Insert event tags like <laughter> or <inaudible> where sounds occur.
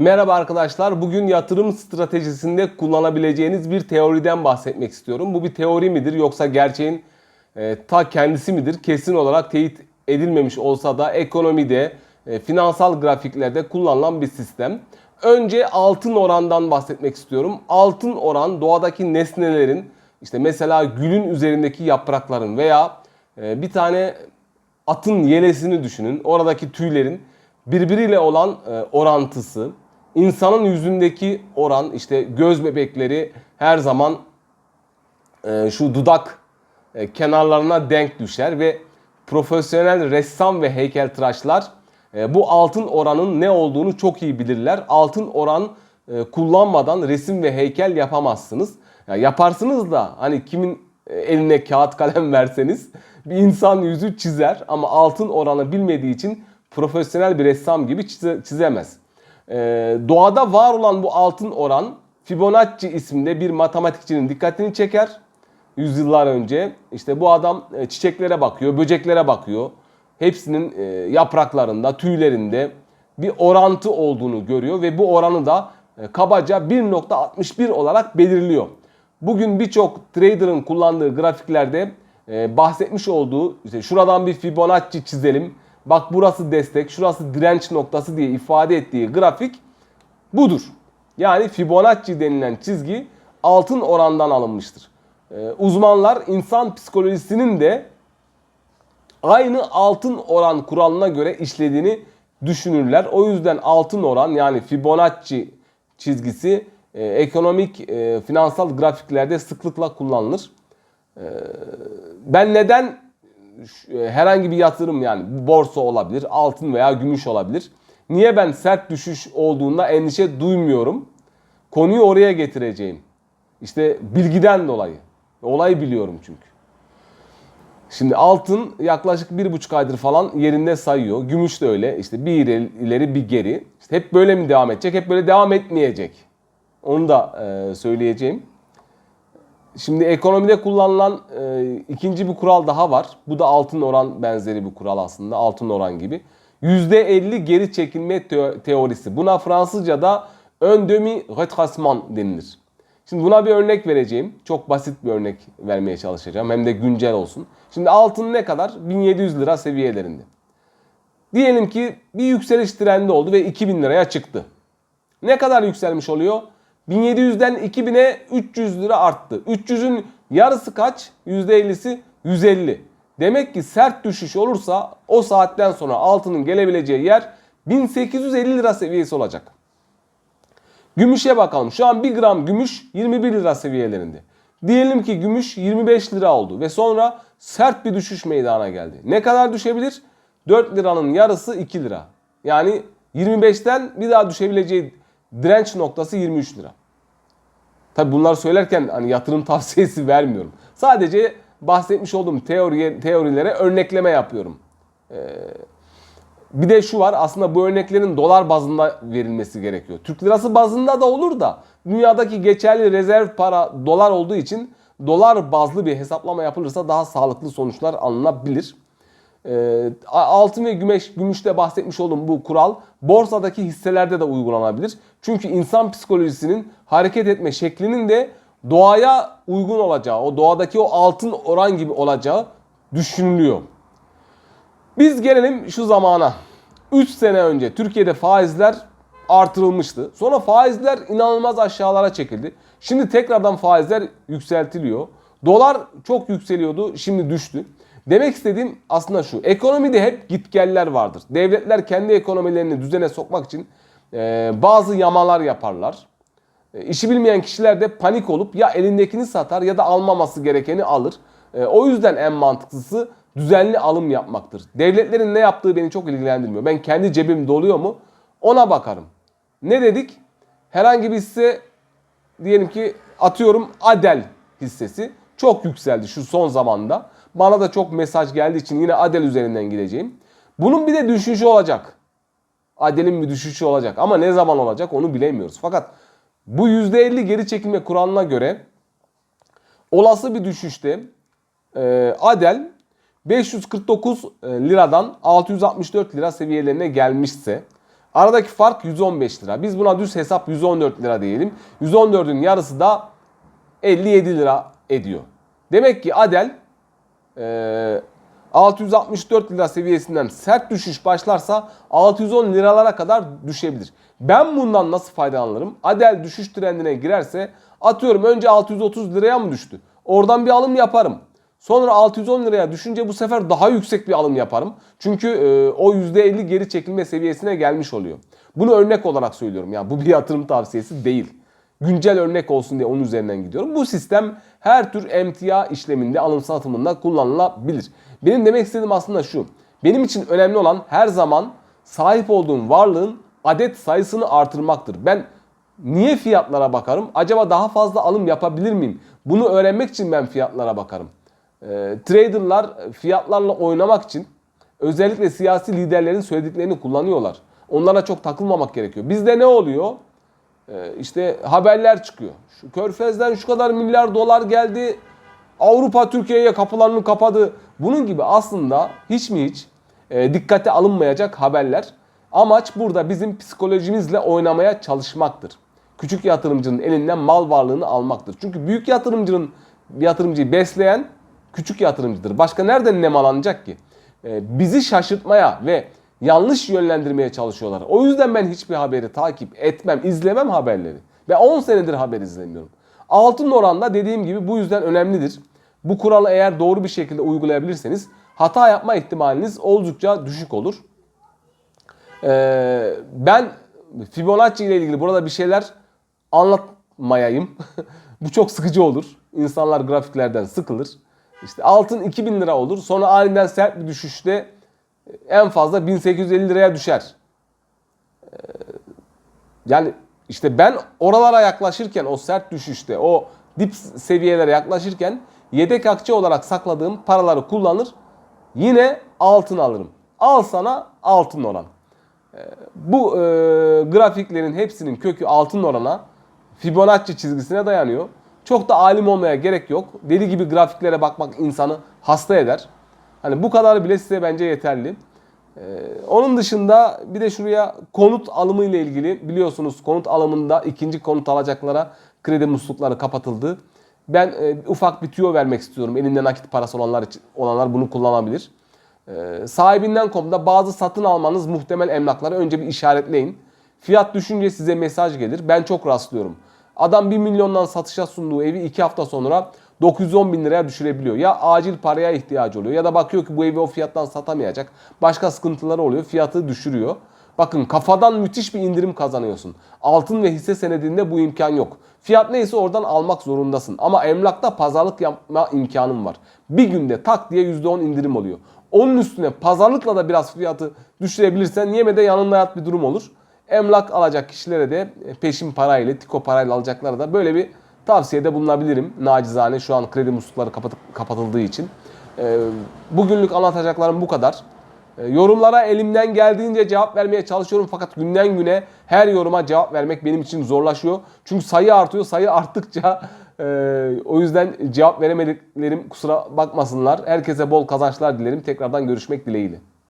Merhaba arkadaşlar. Bugün yatırım stratejisinde kullanabileceğiniz bir teoriden bahsetmek istiyorum. Bu bir teori midir yoksa gerçeğin e, ta kendisi midir? Kesin olarak teyit edilmemiş olsa da ekonomide, e, finansal grafiklerde kullanılan bir sistem. Önce altın orandan bahsetmek istiyorum. Altın oran doğadaki nesnelerin işte mesela gülün üzerindeki yaprakların veya e, bir tane atın yelesini düşünün. Oradaki tüylerin birbiriyle olan e, orantısı, insanın yüzündeki oran, işte göz bebekleri her zaman e, şu dudak e, kenarlarına denk düşer ve profesyonel ressam ve heykeltıraşlar e, bu altın oranın ne olduğunu çok iyi bilirler. Altın oran e, kullanmadan resim ve heykel yapamazsınız. Ya yaparsınız da hani kimin e, eline kağıt kalem <laughs> verseniz bir insan yüzü çizer ama altın oranı bilmediği için profesyonel bir ressam gibi çize- çizemez. Ee, doğada var olan bu altın oran Fibonacci isminde bir matematikçinin dikkatini çeker. Yüzyıllar önce işte bu adam e, çiçeklere bakıyor, böceklere bakıyor. Hepsinin e, yapraklarında, tüylerinde bir orantı olduğunu görüyor ve bu oranı da e, kabaca 1.61 olarak belirliyor. Bugün birçok trader'ın kullandığı grafiklerde e, bahsetmiş olduğu işte şuradan bir Fibonacci çizelim. Bak burası destek, şurası direnç noktası diye ifade ettiği grafik budur. Yani Fibonacci denilen çizgi altın orandan alınmıştır. Ee, uzmanlar insan psikolojisinin de aynı altın oran kuralına göre işlediğini düşünürler. O yüzden altın oran yani Fibonacci çizgisi e, ekonomik, e, finansal grafiklerde sıklıkla kullanılır. Ee, ben neden e, herhangi bir yatırım yani borsa olabilir, altın veya gümüş olabilir. Niye ben sert düşüş olduğunda endişe duymuyorum? Konuyu oraya getireceğim. İşte bilgiden dolayı. Olayı biliyorum çünkü. Şimdi altın yaklaşık bir buçuk aydır falan yerinde sayıyor. Gümüş de öyle. İşte bir ileri bir geri. İşte hep böyle mi devam edecek? Hep böyle devam etmeyecek. Onu da e, söyleyeceğim. Şimdi ekonomide kullanılan e, ikinci bir kural daha var. Bu da altın oran benzeri bir kural aslında. Altın oran gibi. %50 geri çekilme teo- teorisi. Buna Fransızca'da ön demi retracement denilir. Şimdi buna bir örnek vereceğim. Çok basit bir örnek vermeye çalışacağım. Hem de güncel olsun. Şimdi altın ne kadar? 1700 lira seviyelerinde. Diyelim ki bir yükseliş trendi oldu ve 2000 liraya çıktı. Ne kadar yükselmiş oluyor? 1700'den 2000'e 300 lira arttı. 300'ün yarısı kaç? %50'si 150. Demek ki sert düşüş olursa o saatten sonra altının gelebileceği yer 1850 lira seviyesi olacak. Gümüşe bakalım. Şu an 1 gram gümüş 21 lira seviyelerinde. Diyelim ki gümüş 25 lira oldu ve sonra sert bir düşüş meydana geldi. Ne kadar düşebilir? 4 liranın yarısı 2 lira. Yani 25'ten bir daha düşebileceği direnç noktası 23 lira. Tabi bunları söylerken hani yatırım <laughs> tavsiyesi vermiyorum. Sadece bahsetmiş olduğum teori, teorilere örnekleme yapıyorum. Bir de şu var aslında bu örneklerin dolar bazında verilmesi gerekiyor. Türk lirası bazında da olur da dünyadaki geçerli rezerv para dolar olduğu için dolar bazlı bir hesaplama yapılırsa daha sağlıklı sonuçlar alınabilir. Ee, altın ve gümüş, gümüşte bahsetmiş olduğum bu kural borsadaki hisselerde de uygulanabilir. Çünkü insan psikolojisinin hareket etme şeklinin de doğaya uygun olacağı, o doğadaki o altın oran gibi olacağı düşünülüyor. Biz gelelim şu zamana. 3 sene önce Türkiye'de faizler artırılmıştı. Sonra faizler inanılmaz aşağılara çekildi. Şimdi tekrardan faizler yükseltiliyor. Dolar çok yükseliyordu, şimdi düştü. Demek istediğim aslında şu. Ekonomide hep gitgeller vardır. Devletler kendi ekonomilerini düzene sokmak için e, bazı yamalar yaparlar. E, işi bilmeyen kişiler de panik olup ya elindekini satar ya da almaması gerekeni alır. E, o yüzden en mantıklısı düzenli alım yapmaktır. Devletlerin ne yaptığı beni çok ilgilendirmiyor. Ben kendi cebim doluyor mu ona bakarım. Ne dedik? Herhangi bir hisse diyelim ki atıyorum Adel hissesi çok yükseldi şu son zamanda. Bana da çok mesaj geldiği için yine Adel üzerinden gideceğim. Bunun bir de düşüşü olacak. Adel'in bir düşüşü olacak ama ne zaman olacak onu bilemiyoruz. Fakat bu %50 geri çekilme kuralına göre olası bir düşüşte e, Adel 549 liradan 664 lira seviyelerine gelmişse Aradaki fark 115 lira. Biz buna düz hesap 114 lira diyelim. 114'ün yarısı da 57 lira ediyor. Demek ki Adel eee, 664 lira seviyesinden sert düşüş başlarsa 610 liralara kadar düşebilir. Ben bundan nasıl faydalanırım? Adel düşüş trendine girerse atıyorum önce 630 liraya mı düştü? Oradan bir alım yaparım. Sonra 610 liraya düşünce bu sefer daha yüksek bir alım yaparım. Çünkü e, o %50 geri çekilme seviyesine gelmiş oluyor. Bunu örnek olarak söylüyorum. Yani bu bir yatırım tavsiyesi değil. Güncel örnek olsun diye onun üzerinden gidiyorum. Bu sistem her tür emtia işleminde, alım satımında kullanılabilir. Benim demek istediğim aslında şu. Benim için önemli olan her zaman sahip olduğum varlığın adet sayısını artırmaktır. Ben niye fiyatlara bakarım? Acaba daha fazla alım yapabilir miyim? Bunu öğrenmek için ben fiyatlara bakarım. E, traderlar fiyatlarla oynamak için özellikle siyasi liderlerin söylediklerini kullanıyorlar. Onlara çok takılmamak gerekiyor. Bizde ne oluyor? Ee, işte haberler çıkıyor. Şu Körfez'den şu kadar milyar dolar geldi. Avrupa Türkiye'ye kapılarını kapadı. Bunun gibi aslında hiç mi hiç e, dikkate alınmayacak haberler. Amaç burada bizim psikolojimizle oynamaya çalışmaktır. Küçük yatırımcının elinden mal varlığını almaktır. Çünkü büyük yatırımcının yatırımcıyı besleyen küçük yatırımcıdır. Başka nereden nem alınacak ki? E, bizi şaşırtmaya ve yanlış yönlendirmeye çalışıyorlar. O yüzden ben hiçbir haberi takip etmem, izlemem haberleri. Ve 10 senedir haber izlemiyorum. Altın oranda dediğim gibi bu yüzden önemlidir. Bu kuralı eğer doğru bir şekilde uygulayabilirseniz hata yapma ihtimaliniz oldukça düşük olur. Ee, ben Fibonacci ile ilgili burada bir şeyler anlatmayayım. <laughs> bu çok sıkıcı olur. İnsanlar grafiklerden sıkılır. İşte altın 2000 lira olur. Sonra aniden sert bir düşüşte en fazla 1850 liraya düşer. Ee, yani işte ben oralara yaklaşırken o sert düşüşte o dip seviyelere yaklaşırken yedek akçe olarak sakladığım paraları kullanır yine altın alırım. Al sana altın oran. Ee, Bu e, grafiklerin hepsinin kökü altın orana Fibonacci çizgisine dayanıyor. Çok da alim olmaya gerek yok. Deli gibi grafiklere bakmak insanı hasta eder. Hani bu kadar bile size bence yeterli. Ee, onun dışında bir de şuraya konut alımı ile ilgili biliyorsunuz konut alımında ikinci konut alacaklara kredi muslukları kapatıldı. Ben e, ufak bir tüyo vermek istiyorum. Elinde nakit parası olanlar için, olanlar bunu kullanabilir. Ee, sahibinden.com'da bazı satın almanız muhtemel emlakları önce bir işaretleyin. Fiyat düşünce size mesaj gelir. Ben çok rastlıyorum. Adam 1 milyondan satışa sunduğu evi 2 hafta sonra 910 bin liraya düşürebiliyor. Ya acil paraya ihtiyacı oluyor ya da bakıyor ki bu evi o fiyattan satamayacak. Başka sıkıntıları oluyor fiyatı düşürüyor. Bakın kafadan müthiş bir indirim kazanıyorsun. Altın ve hisse senedinde bu imkan yok. Fiyat neyse oradan almak zorundasın. Ama emlakta pazarlık yapma imkanın var. Bir günde tak diye %10 indirim oluyor. Onun üstüne pazarlıkla da biraz fiyatı düşürebilirsen yeme de yanında yat bir durum olur. Emlak alacak kişilere de peşin parayla, tiko parayla alacaklara da böyle bir tavsiyede bulunabilirim. Nacizane şu an kredi muslukları kapat kapatıldığı için. Ee, bugünlük anlatacaklarım bu kadar. Ee, yorumlara elimden geldiğince cevap vermeye çalışıyorum fakat günden güne her yoruma cevap vermek benim için zorlaşıyor. Çünkü sayı artıyor. Sayı <laughs> arttıkça e, o yüzden cevap veremediklerim kusura bakmasınlar. Herkese bol kazançlar dilerim. Tekrardan görüşmek dileğiyle.